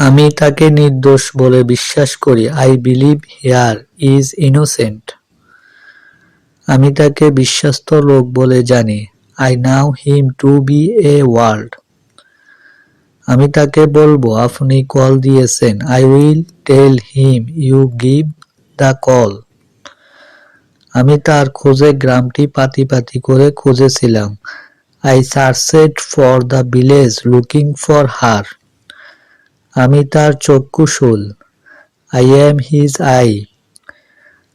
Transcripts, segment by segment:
আমি তাকে নির্দোষ বলে বিশ্বাস করি। I believe her is innocent আমি তাকে বিশ্বস্ত লোক বলে জানি। I know him to be a world আমি তাকে বলব, আপনি কল দিয়েছেন। I will tell him you give the call আমি তার খোঁজে গ্রামটি পাতি পাতি করে খুঁজেছিলাম। I searched for the village looking for her আমি তার চক্ষুশুল আই এম হিজ আই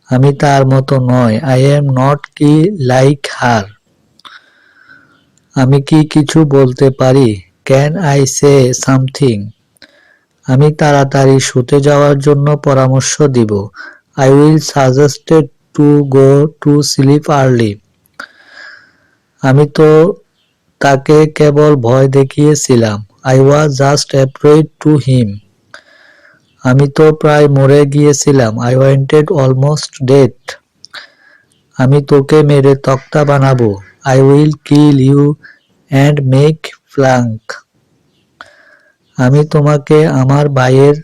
আমি তার মতো নয়। আই এম নট কি লাইক হার আমি কি কিছু বলতে পারি? ক্যান আই সে সামথিং আমি তাড়াতাড়ি শুতে যাওয়ার জন্য পরামর্শ দিব। I will suggested to go to sleep early আমি তো তাকে কেবল ভয় দেখিয়েছিলাম। I was just afraid to him আমি তো প্রায় মরে গিয়েছিলাম। আই ওয়ান্টেড অলমোস্ট ডেট আমি তোকে মেরে তক্তা বানাবো। I will kill you and make flank আমি তোমাকে আমার ভাইয়ের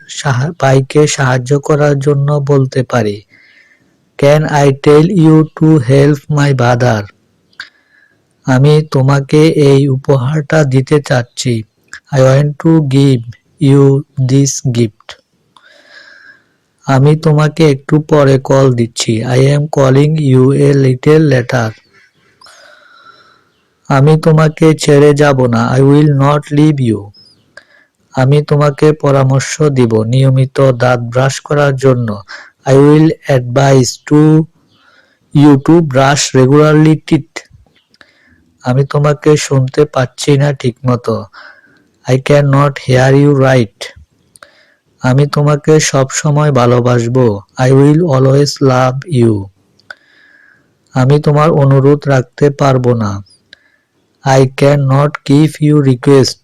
ভাইকে সাহায্য করার জন্য বলতে পারি। Can I tell you to help my brother আমি তোমাকে এই উপহারটা দিতে চাচ্ছি। I want to give you this gift আমি তোমাকে একটু পরে কল দিচ্ছি। I am calling you a little later আমি তোমাকে ছেড়ে যাব না। I will not leave you আমি তোমাকে পরামর্শ দিব নিয়মিত দাঁত ব্রাশ করার জন্য। I will advise to you to brush regularly teeth আমি তোমাকে শুনতে পাচ্ছি না ঠিকমতো। I can not hear you right আমি তোমাকে সব সময় ভালোবাসব। I will always love you আমি তোমার অনুরোধ রাখতে পারব না। I can not give you request